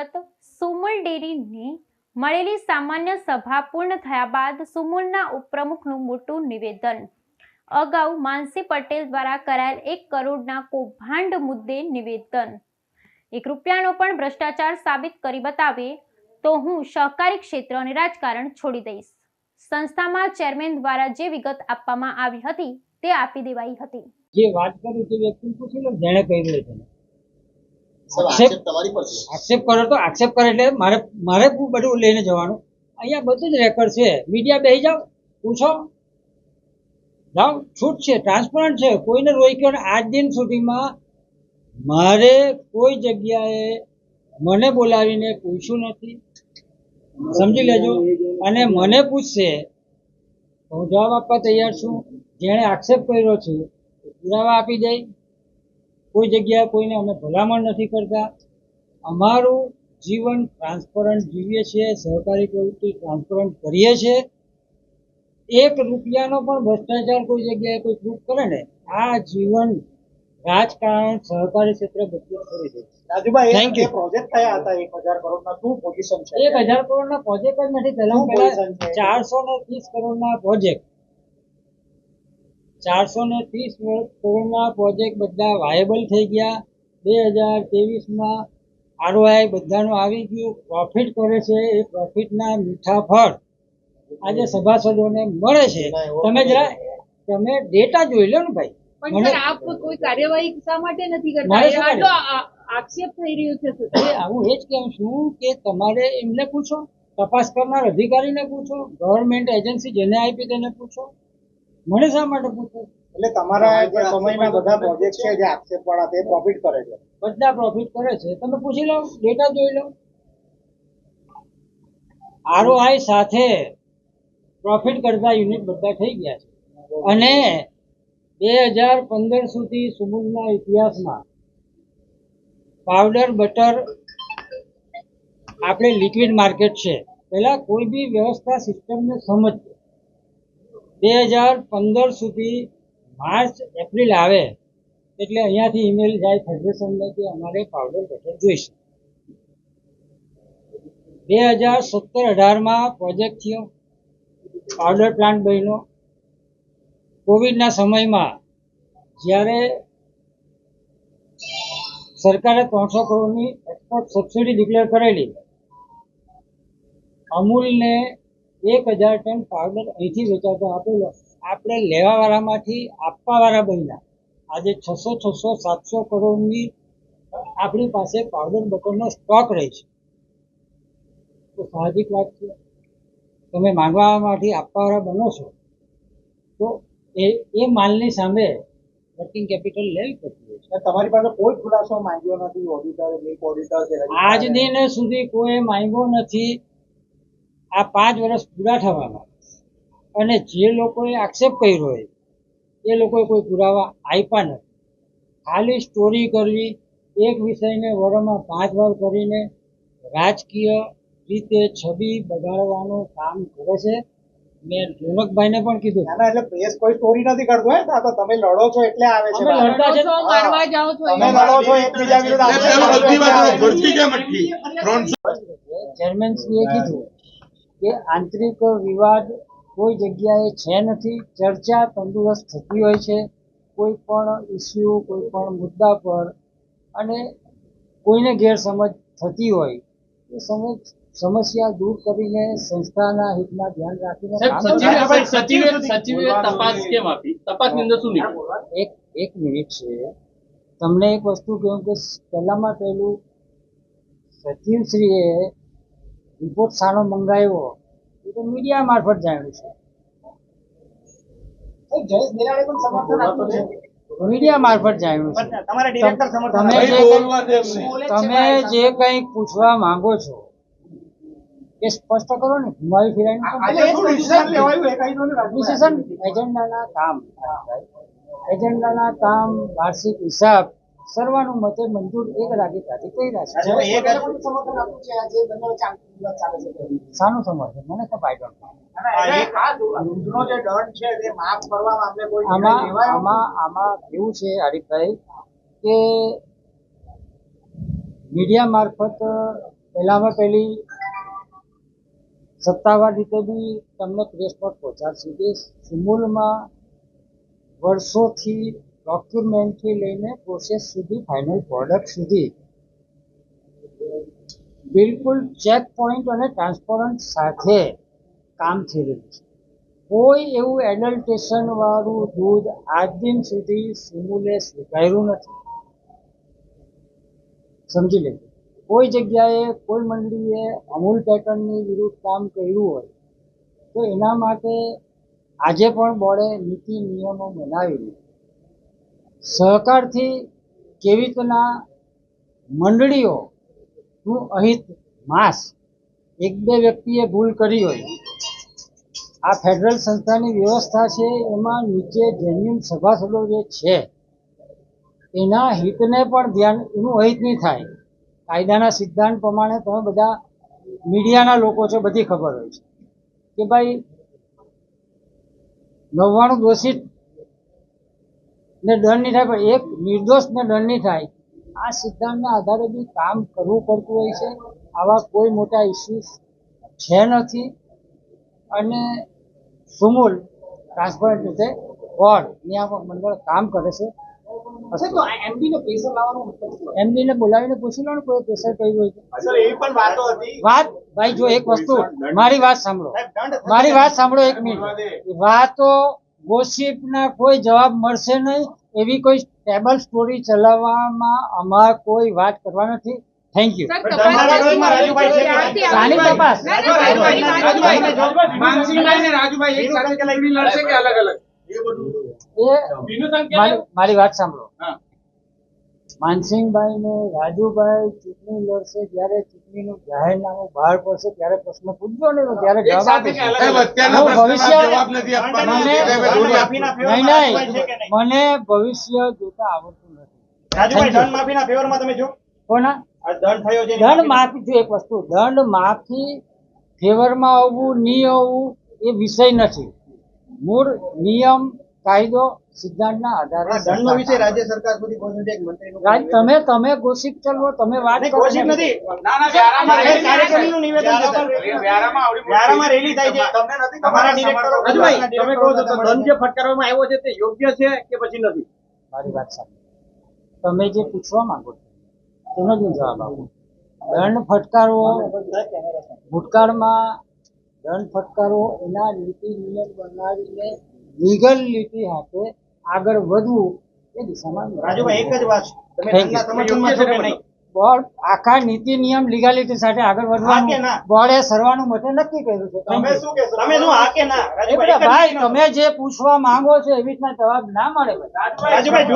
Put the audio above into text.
સુરત સુમુલ ડેરીની મળેલી સામાન્ય સભા પૂર્ણ થયા બાદ સુમુલના ઉપપ્રમુખનું મોટું નિવેદન. અગાઉ માનસી પટેલ દ્વારા કરાયેલ એક કરોડના કૌભાંડ મુદ્દે નિવેદન. એક રૂપિયાનો પણ ભ્રષ્ટાચાર સાબિત કરી બતાવે તો હું સહકારી ક્ષેત્ર અને રાજકારણ છોડી દઈશ. સંસ્થામાં ચેરમેન દ્વારા જે વિગત આપવામાં આવી હતી તે આપી દેવાઈ હતી. જે વાત કરી તે વ્યક્તિ પૂછી લો જેણે કહી છે. આક્ષેપ- આક્ષેપ તમારી પર છે. આક્ષેપ કરો તો આક્ષેપ કરે એટલે મારે મારે બધું લઈને જવાનું. અહીંયા બધું જ રેકોર્ડ છે. મીડિયા બેસી જાઓ પૂછો. જાઓ છૂટ છે ટ્રાન્સપરન્ટ છે. કોઈને રોક્યો ને આજ દિન સુધીમાં મારે કોઈ જગ્યાએ મને બોલાવીને પૂછ્યું નથી. સમજી લેજો. અને મને પૂછશે હું જવાબ આપવા તૈયાર છું. જેણે આક્ષેપ કર્યો છે પુરાવા આપી દે. કોઈ જગ્યાએ કોઈને અમે ભલામણ નથી કરતા. અમારું જીવન ટ્રાન્સપરન્ટ જીવીએ છીએ સહકારી પ્રવૃત્તિ ટ્રાન્સપરન્ટ કરીએ છીએ. એક રૂપિયાનો પણ ભ્રષ્ટાચાર કોઈ જગ્યાએ કોઈ પ્રૂફ કરે ને આ જીવન રાજકારણ સહકારી ક્ષેત્ર બધું કરી દે રાજુભાઈ. પ્રોજેક્ટ થયા હતા? એક હજાર કરોડના શું પોઝિશન છે? એક હજાર કરોડના પ્રોજેક્ટ જ નથી. પહેલા? ચારસો ને ત્રીસ કરોડના પ્રોજેક્ટ ચારસો ને ત્રીસ કરોડના પ્રોજેક્ટ બધા વાયેબલ થઈ ગયા. બે હજાર ત્રેવીસમાં આરઓઆઈ બધાનું આવી ગયું. પ્રોફિટ કરે છે. એ પ્રોફિટના મીઠા ફળ આજે સભાસદોને મળે છે. તમે જરા તમે ડેટા જોઈ લો ને ભાઈ. પણ આપ કોઈ કાર્યવાહી શા માટે નથી કરતા? આક્ષેપ થઈ રહ્યો છે હું એ જ કહું છું કે તમારે એમને પૂછો. તપાસ કરનાર અધિકારીને પૂછો. ગવર્મેન્ટ એજન્સી જેને આપી તેને પૂછો. મને શા માટે પૂછો એટલે તમારા જે સમયના બધા પ્રોજેક્ટ છે જે આક્ષેપ વાળા તે પ્રોફિટ કરે છે. બધા પ્રોફિટ કરે છે. તમે પૂછી લો ડેટા જોઈ લો. આરઓઆઈ સાથે પ્રોફિટ કરતા યુનિટ બધા થઈ ગયા છે. અને બે હજાર પંદર સુધી સુમુલના ઇતિહાસમાં પાવડર બટર આપણે લિક્વિડ માર્કેટ છે. પહેલા કોઈ બી વ્યવસ્થા સિસ્ટમને સમજજો. બે હજાર પંદર સુધી માર્ચ, એપ્રિલ આવે એટલે અહીંયાથી ઈમેલ જાય ફેડરેશનને કે અમારે પાવડર બટર જોઈશે. બે હજાર સત્તર અઢારમાં પ્રોજેક્ટ થયો, પાવડર પ્લાન્ટ બન્યો. કોવિડના સમયમાં જ્યારે સરકારે ત્રણસો કરોડની એક્સપોર્ટ સબસિડી ડિક્લેર કરેલી, અમૂલને એક હજાર ટન પાવડર અહીંથી વેચાતો આપેલો. આપણે લેવાવાળામાંથી આપવાવાળા બન્યા. આજે છસો છસો સાતસો કરોડની આપણી પાસે પાવડર બટરનો સ્ટોક રહે છે. તો સાહજિક વાત છે. તમે માંગવામાંથી આપવાવાળા બનો છો. તો એ એ માલની સામે વર્કિંગ કેપિટલ લેવી પડતી હોય તમારી પાસે કોઈ ખુલાસો માંગ્યો નથી ઓડિટર આજ દિન સુધી કોઈ માંગ્યો નથી. આ પાંચ વર્ષ પૂરા થવાના. અને જે લોકોએ આક્ષેપ કર્યો હોય એ લોકોએ કોઈ પુરાવા આપ્યા નથી. ખાલી સ્ટોરી કરવી એક વિષયને વરમાં પાંચ વાર કરીને રાજકીય રીતે છબી બગાડવાનું કામ કરે છે. મેં જોનકભાઈને પણ કીધું. ના ના એટલે પ્રેસ કોઈ સ્ટોરી નથી કરતો હે? તો તમે લડો છો એટલે આવે છે. તમે. લડતા છો, મારવા જાવ છો તમે લડો છો એકબીજા વિરુદ્ધ એમ બધી. ભરતી કેમ અટકી ત્રણસો ચેરમેનશ્રીએ કીધું કે આંતરિક વિવાદ કોઈ જગ્યાએ છે નથી ચર્ચા તંદુરસ્ત થતી હોય છે કોઈ પણ ઇસ્યુ કોઈ પણ મુદ્દા પર અને કોઈને ગેરસમજ થતી હોય એ સમજ સમસ્યા દૂર કરીને સંસ્થાના હિતમાં ધ્યાન રાખીને એક એક મિનિટ છે. તમને એક વસ્તુ કહ્યું કે પહેલામાં પહેલું સચિવશ્રીએ રિપોર્ટ સારો મંગાવ્યો એ તો મીડિયા મારફત જાણ્યું છે. મીડિયા મારફત જાણ્યું છે. પણ તમારા ડિરેક્ટર સમર્થન તમે જે બોલવા તમે જે કંઈક પૂછવા માંગો છો એ સ્પષ્ટ કરો ને. ઘુમાવી ફિરાવીને કેમ આજે શું decision લેવાયું એ કહી દો ને રાજુભાઈ. ડિસિઝન એજન્ડાના કામ. એજન્ડાના કામ વાર્ષિક હિસાબ સર્વાનુમતે મંજૂર એક રાગીતાથી સમર્થન આપ્યું છે શાનું સમર્થન મને આઈ તે માફ કરવા મામલે આમાં આમાં આમાં કેવું છે હરીફભાઈ કે મીડિયા મારફત પહેલામાં પહેલી સત્તાવાર રીતે બી તમને પ્રેસ પર પહોંચાડશે. કે સુમૂલમાં વર્ષોથી ડોક્યુમેન્ટથી લઈને પ્રોસેસ સુધી ફાઇનલ પ્રોડક્ટ સુધી. બિલકુલ ચેક પોઈન્ટ અને ટ્રાન્સપરન્ટ સાથે કામ થઈ રહ્યું છે. કોઈ એવું એડલ્ટેશન વાળું દૂધ આજ દિન સુધી સિમુલે સ્વીકાર્યું નથી. સમજી લેજો. કોઈ જગ્યાએ કોઈ મંડળીએ અમૂલ પેટર્નની વિરુદ્ધ કામ કર્યું હોય, તો એના માટે આજે પણ બોર્ડે નીતિ નિયમો બનાવીને સહકારથી કેવી રીતના મંડળીઓનું અહિત માસ, એક બે વ્યક્તિએ ભૂલ કરી હોય. આ ફેડરલ સંસ્થાની વ્યવસ્થા છે, એમાં નીચે જેન્યુન સભાસદો જે છે, એના હિતને પણ ધ્યાન, એનું અહિત નહીં થાય. કાયદાના સિદ્ધાંત પ્રમાણે તમે બધા મીડિયાના લોકો છો, બધી ખબર હોય છે. કે ભાઈ, નવ્વાણું દોષિત ને દંડ નહીં થાય પણ એક નિર્દોષને દંડ નહીં થાય. આ સિદ્ધાંતના આધારે બી કામ કરવું પડતું હોય છે. આવા કોઈ મોટા ઇસ્યુઝ છે નથી. અને સુમૂલ ટ્રાન્સપરન્ટ રીતે બોર્ડ પણ મંડળ કામ કરે છે. એમડી ને બોલાવીને પૂછી લો ને કોઈ પ્રેશર કર્યું હોય તો. પણ વાતો વાત ભાઈ જો એક વસ્તુ મારી વાત સાંભળો. મારી વાત સાંભળો એક મિનિટ. વાતો ગોસિપ ના કોઈ જવાબ મળશે નહીં એવી કોઈ ટેબલ સ્ટોરી ચલાવવામાં અમારે કોઈ વાત કરવા નથી. થેન્ક યુ આવી- તપાસ? રાજુભાઈ, મારી વાત સાંભળો. હા. માનસિંહભાઈ ને રાજુભાઈ ચૂંટણી લડશે જ્યારે ચૂંટણીનું જાહેરનામું બહાર પડશે ત્યારે પ્રશ્ન પૂછજો ને ત્યારે ભવિષ્ય- જવાબ નથી આપવાના. મને- ભવિષ્ય જોતા આવડતું નથી. દંડ માફીના ફેવરમાં તમે છો? કોના દંડ થયો છે માફી- માફી જો એક વસ્તુ દંડ માફી ફેવરમાં આવવું નહીં આવવું એ વિષય નથી. મૂળ નિયમ કાયદો સિદ્ધાંતના આધારે વિષય રાજ્ય સરકાર સુધી પહોંચે છે એક મંત્રીનું રાજ તમે તમે ગોસિપ ચલવો તમે વાત કરો ગોસિપ નથી. ના ના વ્યારામાં રેલી કાર્યક્રમનું નિવેદન છે, વ્યારામાં આવડી વ્યારામાં રેલી થાય છે. તમારા ડિરેક્ટરો રાજુભાઈ તમે કહો છો તો દંડ જે ફટકારવામાં આવ્યો છે તે યોગ્ય છે કે પછી નથી? મારી વાત સાંભળો. તમે જે પૂછવા માંગો છો તેનો જ જવાબ આપો. દંડ ફટકારવો ભૂતકાળમાં દંડ ફટકારવો એના નીતિ નિયમ બનાવીને લીગલ લીટી સાથે આગળ વધવું એ દિશામાં રાજુભાઈ એક જ વાત છે. તમે કે બોર્ડ આખા નીતિ નિયમ લીગાલિટી સાથે આગળ વધવા કે વધવાનું ના? સરવાનું સર્વાનુમતે નક્કી કર્યું છે. તમે શું કહેશો? તમે શું હા કે ના? ભાઈ તમે જે પૂછવા માંગો છો એવી રીતના જવાબ ના મળે રાજુભાઈ